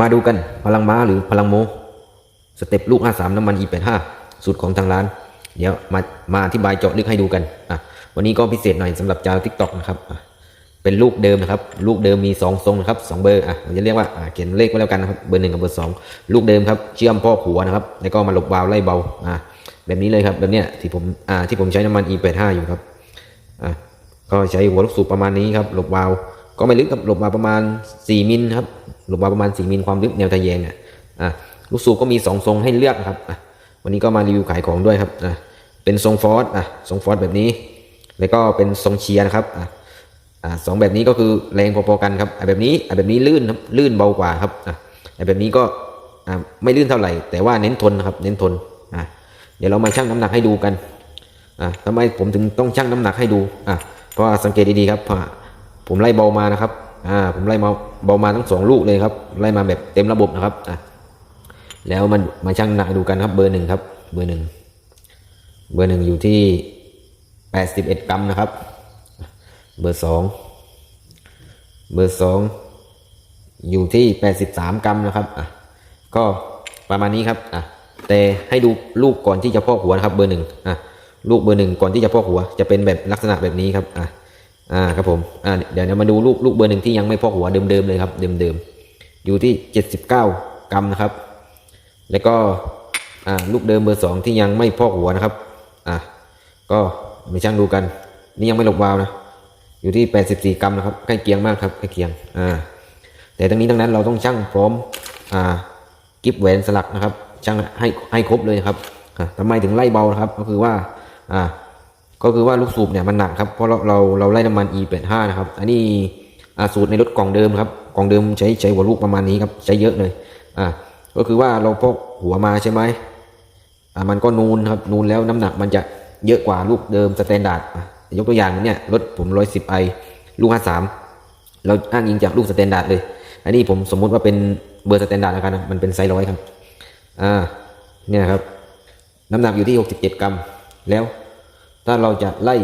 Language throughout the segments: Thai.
มาดูกันพลังม้าหรือพลังโม สเต็ปลูก 53 น้ำมัน E85 สูตรของทางร้าน เดี๋ยวมามาอธิบายเจาะลึกให้ดูกันอะวันนี้ก็พิเศษหน่อยสำหรับชาวทิกตอกนะครับเป็นลูกเดิมนะครับ ลูกเดิมมี 2 ทรงนะครับสองเบอร์อะผมจะเรียกว่าเขียนเลขไว้แล้วกันนะครับเบอร์หนึ่งกับเบอร์สองลูกเดิมครับเชื่อมพ่อหัวนะครับแล้วก็มาหลบวาล์วไล่เบาอะแบบนี้เลยครับแบบเนี้ยที่ผมอ่าที่ผมใช้น้ำมัน E85 อยู่ครับอะก็ใช้หัวลูกสูบประมาณนี้ครับหลบวาล์ว ก็ไม่ลึกครับหลบวาประมาณ 4 มิลครับหลบวาประมาณ 4 มิลความลึกแนวทะแยงอะอะลูกสูบก็มี 2 ทรงให้เลือกนะครับอะวันนี้ก็มารีวิวขายของด้วยครับอะเป็นทรงฟอสอะทรงฟอสแบบนี้ แล้วก็เป็นทรงเชียร์นะครับอะอ่าสองแบบนี้ก็คือแรงพอๆกันครับอ่าแบบนี้อ่าแบบนี้ลื่นครับลื่นเบากว่าครับอ่าอ่าแบบนี้ก็อ่าไม่ลื่นเท่าไหร่ แต่ว่าเน้นทนนะครับเน้นทนอ่าเดี๋ยวเรามาชั่งน้ำหนักให้ดูกันอ่าทำไมผมถึงต้องชั่งน้ำหนักให้ดูอ่าเพราะสังเกตดีๆครับเพรา ผมไล่เบามานะครับ อ่า ผมไล่มาเบามาทั้งสองลูกเลยครับ ไล่มาแบบเต็มระบบนะครับ อ่าแล้วมันมาชั่งหนักดูกันครับ เบอร์หนึ่งครับ เบอร์หนึ่ง เบอร์หนึ่งอยู่ที่แปดสิบเอ็ดกรัมนะครับ เบอร์สอง เบอร์สองอยู่ที่แปดสิบสามกรัมนะครับ อะ ก็ประมาณนี้ครับ อะ แต่ให้ดูลูกก่อนที่จะพอกหัวนะครับ เบอร์หนึ่งอะ ลูกเบอร์หนึ่งก่อนที่จะพอกหัว จะเป็นแบบลักษณะแบบนี้ครับ อะ อ่าครับผมอ่าเดี๋ยวเรามาดูลูกลูกเบอร์หนึ่งที่ยังไม่พอกหัวเดิมๆเลยครับ เดิมๆอยู่ที่เจ็ดสิบเก้ากรัมนะครับ แล้วก็อ่าลูกเดิมเบอร์สองที่ยังไม่พอกหัวนะครับอะก็มาช่างดูกัน นี่ยังไม่หลบวาวนะอยู่ที่84กรัมนะครับใกล้เคียงมากครับใกล้เคียงอ่าแต่ทั้งนี้ทั้งนั้นเราต้องชั่งพร้อมอ่ากิฟแหวนสลักนะครับชั่งให้ให้ครบเลยครับอ่าทำไมถึงไล่เบานะครับ ก็คือว่าอ่า ก็คือว่าลูกสูบเนี่ยมันหนักครับ เพราะเราเราเราไล่น้ำมัน E85 นะครับ อันนี้สูตรในรถกล่องเดิมครับ กล่องเดิมใช้ใช้หัวลูกประมาณนี้ครับ ใช้เยอะเลย อ่า ก็คือว่าเราพกหัวมาใช่ไหมอ่า มันก็นูนครับ นูนแล้วน้ำหนักมันจะเยอะกว่าลูกเดิมสแตนดาร์ดยกตัวอย่างเนี่ยรถผมร้อยสิบไอลูกห้าสามเราอ้างอิงจากลูกสแตนดาร์ดเลย อันนี้ผมสมมุติว่าเป็นเบอร์สแตนดาร์ดแล้วกันนะมันเป็นไซส์ร้อยครับ อ่า เนี่ยครับ น้ำหนักอยู่ที่หกสิบเจ็ดกรัม แล้ว ถ้าเราจะไล่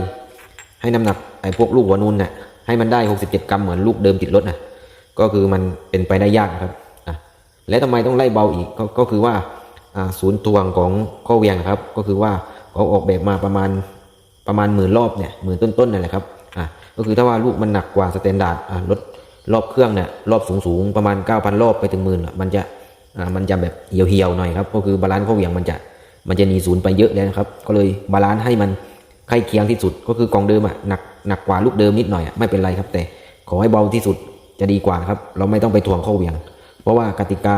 ให้น้ำหนักไอ้พวกลูกหัวนูนเนี่ยให้มันได้หกสิบเจ็ดกรัมเหมือนลูกเดิมติดรถนะก็คือมันเป็นไปได้ยากครับอะและทำไมต้องไล่เบาอีกก็ก็คือว่าศูนย์ตวงของข้อเวียงครับ ก็คือว่าเขาออกแบบมาประมาณประมาณหมื่นรอบเนี่ยหมื่นต้นๆนั่นแหละครับอ่าก็คือถ้าว่าลูกมันหนักกว่าสแตนดาร์ดอ่ารถรอบเครื่องเนี่ยรอบสูงๆประมาณ 9,000 รอบไปถึงหมื่นมันจะอ่ามันจะแบบเหี่ยวๆหน่อยครับก็คือบาลานซ์ข้อเวียงมันจะมันจะหนีศูนย์ไปเยอะแล้วนะครับ ก็เลยบาลานซ์ให้มัน ใกล้เคียงที่สุดก็คือกองเดิมอะหนักหนักกว่าลูกเดิมนิดหน่อยอะไม่เป็นไรครับ แต่ขอให้เบาที่สุดจะดีกว่านะครับ เราไม่ต้องไปถ่วงข้อเวียง เพราะว่ากติกา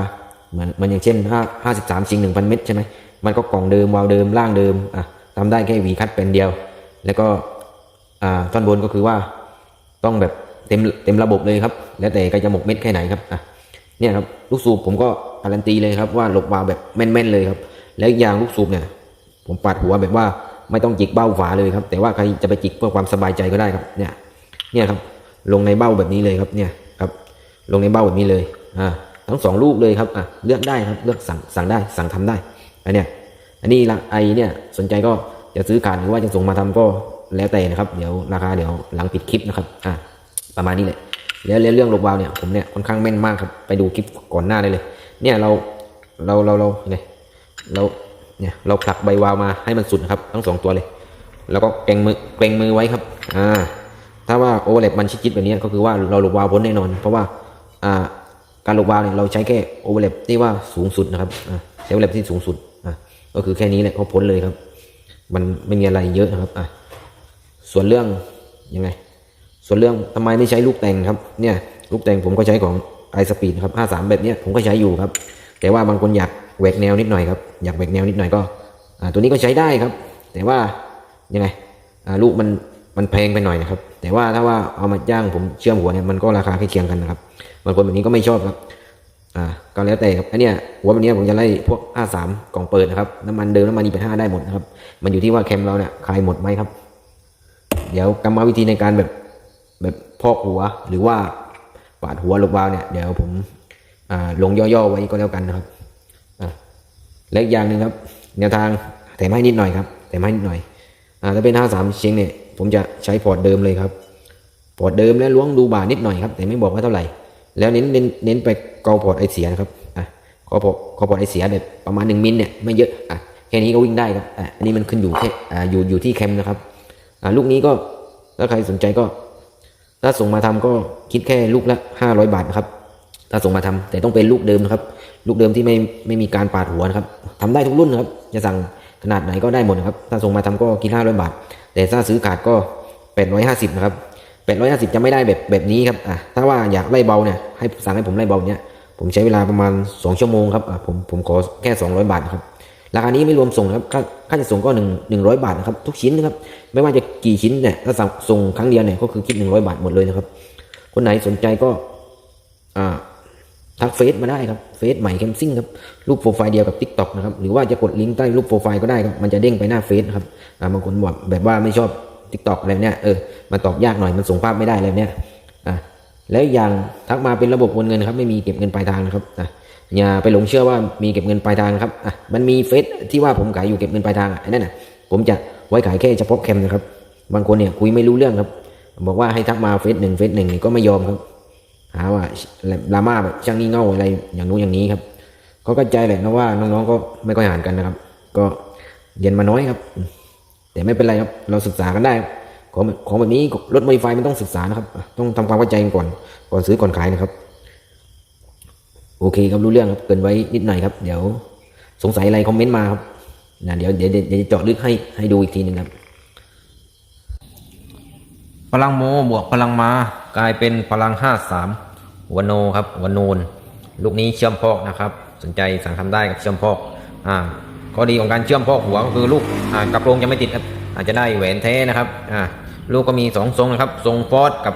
เหมือนมันอย่างเช่นห้าห้าสิบสามชิงหนึ่งพันเม็ดใช่ไหมมันก็กล่องเดิมวาวเดิมล่างเดิมอะทำได้แค่หวีคัดเป็นเดียว แล้วก็อ่าท่อนบนก็คือว่าต้องแบบเต็มเต็มระบบเลยครับ แล้วแต่ใครจะหมกเม็ดแค่ไหนครับอะเนี่ยครับลูกสูบผมก็การันตีเลยครับว่าหลบวาวแบบแม่นๆเลยครับ แล้วอีกอย่างลูกสูบเนี่ย ผมปัดหัวแบบว่า ไม่ต้องจิกเบ้าฝาเลยครับ แต่ว่าใครจะไปจิกเพื่อความสบายใจก็ได้ครับ เนี่ย เนี่ยครับ ลงในเบ้าแบบนี้เลยครับ เนี่ยครับ ลงในเบ้าแบบนี้เลย อ่า ทั้งสองลูกเลยครับ อะ เลือกได้ครับ เลือกสั่ง สั่งได้ สั่งทำได้ อันเนี้ย อันนี้ละไอเนี่ย สนใจก็จะซื้อขาดหรือว่าจะส่งมาทำก็แล้วแต่นะครับ เดี๋ยวราคาเดี๋ยวหลังปิดคลิปนะครับ อ่า ประมาณนี้เลยแล้วแล้วเรื่องลบวาวเนี่ย ผมเนี่ยค่อนข้างแม่นมากครับ ไปดูคลิปก่อนหน้าได้เลย เนี่ยเรา เรา เรา เราเนี่ยเรา เนี่ยเราผลักใบวาวมาให้มันสุดนะครับ ทั้งสองตัวเลย แล้วก็เกรงมือเกรงมือไว้ครับอ่าถ้าว่าโอเวอร์แลปมันชิดๆแบบนี้ก็คือว่าเราลบวาล์วพ้นแน่นอน เพราะว่าอ่าการลบวาวเนี่ยเราใช้แค่โอเวอร์แลปที่ว่าสูงสุดนะครับอ่าใช้โอเวอร์แลปที่สูงสุดอ่าก็คือแค่นี้แหละเขาพ้นเลยครับ มันไม่มีอะไรเยอะนะครับอ่าส่วนเรื่องยังไง ส่วนเรื่องทำไมไม่ใช้ลูกแต่งครับเนี่ยลูกแต่งผมก็ใช้ของไอสปีดครับ 53 แบบเนี้ยผมก็ใช้อยู่ครับ แต่ว่าบางคนอยาก แหวกแนวนิดหน่อยครับอยากแหวกแนวนิดหน่อยก็ตัวนี้ก็ใช้ได้ครับ แต่ว่ายังไงลูกมันมันแพงไปหน่อยนะครับ แต่ว่าถ้าว่าเอามาจ้างผมเชื่อมหัวเนี่ยมันก็ราคาใกล้เคียงกันนะครับบางคนแบบนี้ก็ไม่ชอบครับอ่าก็แล้วแต่ครับอันเนี้ยหัวแบบนี้ผมจะไล่พวก 53กล่องเปิดนะครับน้ำมันเดิมน้ำมันอีห้าได้หมดนะครับมันอยู่ที่ว่าแคมเราเนี่ยคลายหมดไหมครับ เดี๋ยวกรรมวิธีในการแบบแบบพอกหัวหรือว่าปาดหัวลบวาล์วเนี่ยเดี๋ยวผมอ่าลงย่อๆไว้ก็แล้วกันนะครับ และอีกอย่างหนึ่งครับแนวทางแถมให้นิดหน่อยครับแถมให้นิดหน่อยอ่าถ้าเป็น 53 เชงเนี่ยผมจะใช้พอร์ตเดิมเลยครับพอร์ตเดิมแล้วล้วงดูบาร์นิดหน่อยครับแต่ไม่บอกว่าเท่าไหร่ แล้วเน้นเน้นเน้นไปเกาพอร์ตไอเสียนะครับอะคอพอร์ตคอพอร์ตไอเสียเนี่ยประมาณหนึ่งมิลเนี่ยไม่เยอะอะแค่นี้ก็วิ่งได้ครับอะอันนี้มันขึ้นอยู่แค่อ่าอยู่อยู่ที่แคมนะครับอ่าลูกนี้ก็ถ้าใครสนใจก็ถ้าส่งมาทำก็คิดแค่ลูกละห้าร้อยบาทนะครับ ถ้าส่งมาทำแต่ต้องเป็นลูกเดิมนะครับ ลูกเดิมที่ไม่ไม่มีการปาดหัวนะครับทำได้ทุกรุ่นนะครับจะสั่งขนาดไหนก็ได้หมดนะครับ ถ้าส่งมาทำก็คิดห้าร้อยบาท แต่ถ้าซื้อขาดก็แปดร้อยห้าสิบนะครับแปดร้อยห้าสิบจะไม่ได้แบบแบบนี้ครับอะถ้าว่าอยากไล่เบาเนี่ยให้สั่งให้ผมไล่เบาเนี่ยผมใช้เวลาประมาณสองชั่วโมงครับอะผมผมขอแค่สองร้อยบาทนะครับราคานี้ไม่รวมส่งนะครับค่าค่าจะส่งก็หนึ่งหนึ่งร้อยบาทนะครับทุกชิ้นนะครับไม่ว่าจะกี่ชิ้นเนี่ยถ้าสั่งส่งครั้งเดียวเนี่ยก็คือคิดหนึ่งร้อยบาทหมดเลยนะครับคนไหนสนใจก็อ่า ทักเฟซมาได้ครับเฟซใหม่แคมซิ่งครับรูปโปรไฟล์เดียวกับ Tik t o อกนะครับหรือว่าจะกดลิงก์ใต้รูปโปรไฟล์ก็ได้ครับมันจะเด้งไปหน้าเฟซครับอ่าบางคนบอกแบบว่าไม่ชอบ Tik t o อกอะไรเนี่ยเออมาตอบยากหน่อยมันส่งภาพไม่ได้อะไรเนี่ยอะแล้วอย่างทักมาเป็นระบบโอนเงินครับไม่มีเก็บเงินปลายทางนะครับอะอย่าไปหลงเชื่อว่ามีเก็บเงินปลายทางนะครับอะมันมีเฟซที่ว่าผมขายอยู่เก็บเงินปลายทางอะไอ้นั่นน่ะผมจะไว้ขายแค่เฉพาะแคมนะครับบางคนเนี่ยคุยไม่รู้เรื่องครับ บอกว่าให้ทักมาเฟซหนึ่งเฟซหนึ่งก็ไม่ยอมครับ หาว่าดราม่าแบบช่างงี่เง่าอะไรอย่างนู้นอย่างนี้ครับก็เข้าใจแหละนะว่าน้องๆก็ไม่ค่อยอ่านกันนะครับ ก็เรียนมาน้อยครับ แต่ไม่เป็นไรครับ เราศึกษากันได้ ของของแบบนี้รถมอดิฟายมันต้องศึกษานะครับ ต้องทำความเข้าใจก่อน ก่อนซื้อก่อนขายนะครับ โอเคครับรู้เรื่องครับเกินไว้นิดหน่อยครับ เดี๋ยวสงสัยอะไรคอมเมนต์มาครับนะเดี๋ยวเดี๋ยวเดี๋ยวเดี๋ยวจะเจาะลึกให้ให้ดูอีกทีหนึ่งครับพลังโมบวกพลังมา กลายเป็นพลังห้าสามวโนครับวโนน ลูกนี้เชื่อมพอกนะครับ สนใจสั่งทำได้กับเชื่อมพอกอ่าข้อดีของการเชื่อมพอกหัวก็คือลูกอ่ากระโปรงจะไม่ติดครับอาจจะได้แหวนแท้นะครับอ่าลูกก็มีสองทรงนะครับ ทรงฟอสกับ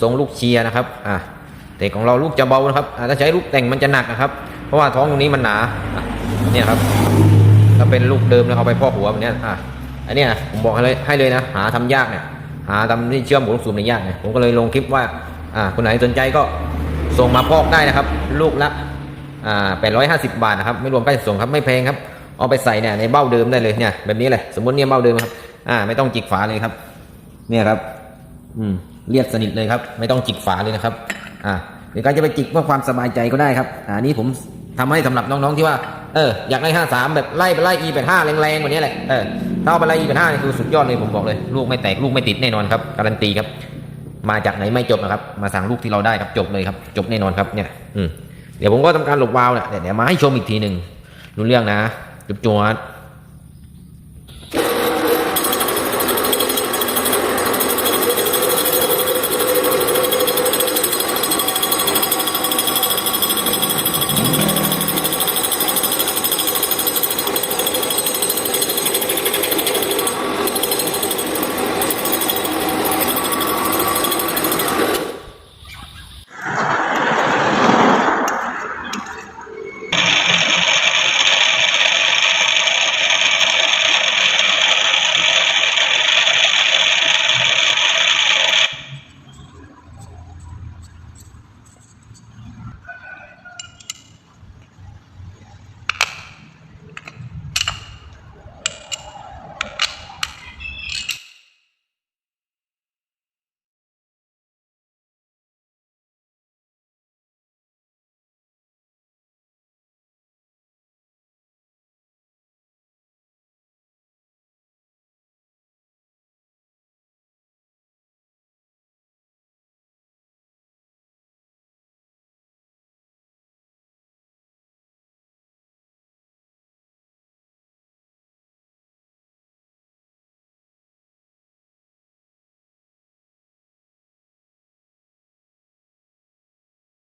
ทรงลูกเชียร์นะครับอ่าแต่ของเราลูกจะเบานะครับอ่าถ้าใช้ลูกแต่งมันจะหนักนะครับ เพราะว่าท้องตรงนี้มันหนาเนี่ยครับถ้าเป็นลูกเดิมแล้วเอาไปพอกหัวแบบนี้อะอันนี้ผมบอกให้เลยให้เลยนะ หาทำยากเนี่ย หาทำที่เชื่อมหัวลูกสูบในยากเนี่ยผมก็เลยลงคลิปว่าอ่าคนไหนสนใจก็ส่งมาพอกได้นะครับ ลูกละอ่าแปดร้อยห้าสิบบาทนะครับไม่รวมค่าส่งครับไม่แพงครับเอาไปใส่เนี่ยในเบ้าเดิมได้เลยเนี่ยแบบนี้เลยสมมติเนี่ยเบ้าเดิมครับอ่าไม่ต้องจิกฝาเลยครับ เนี่ยครับ อืมเรียบสนิทเลยครับ ไม่ต้องจิกฝาเลยนะครับ อ่าหรือการจะไปจิกเพื่อความสบายใจก็ได้ครับ อ่านี่ผมทำให้สำหรับน้องๆที่ว่าเอออยากได้ห้าสามแบบไล่ไปไล่ e แปดห้าแรงๆกว่านี้แหละเออ ถ้าเอาไปไล่ e แปดห้านี่คือสุดยอดเลยผมบอกเลย ลูกไม่แตกลูกไม่ติดแน่นอนครับการันตีครับ มาจากไหนไม่จบนะครับ มาสั่งลูกที่เราได้ครับจบเลยครับจบแน่นอนครับเนี่ยอืมเดี๋ยวผมก็ทำการหลบวาวเนี่ยเดี๋ยวมาให้ชมอีกทีหนึ่งรู้เรื่องนะจุบจวด